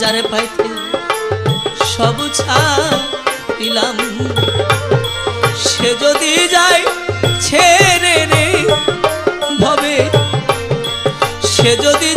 যারে পাইতে সব ছাড়িলাম সে যদি যায় ছেড়ে রে ভবে সে যদি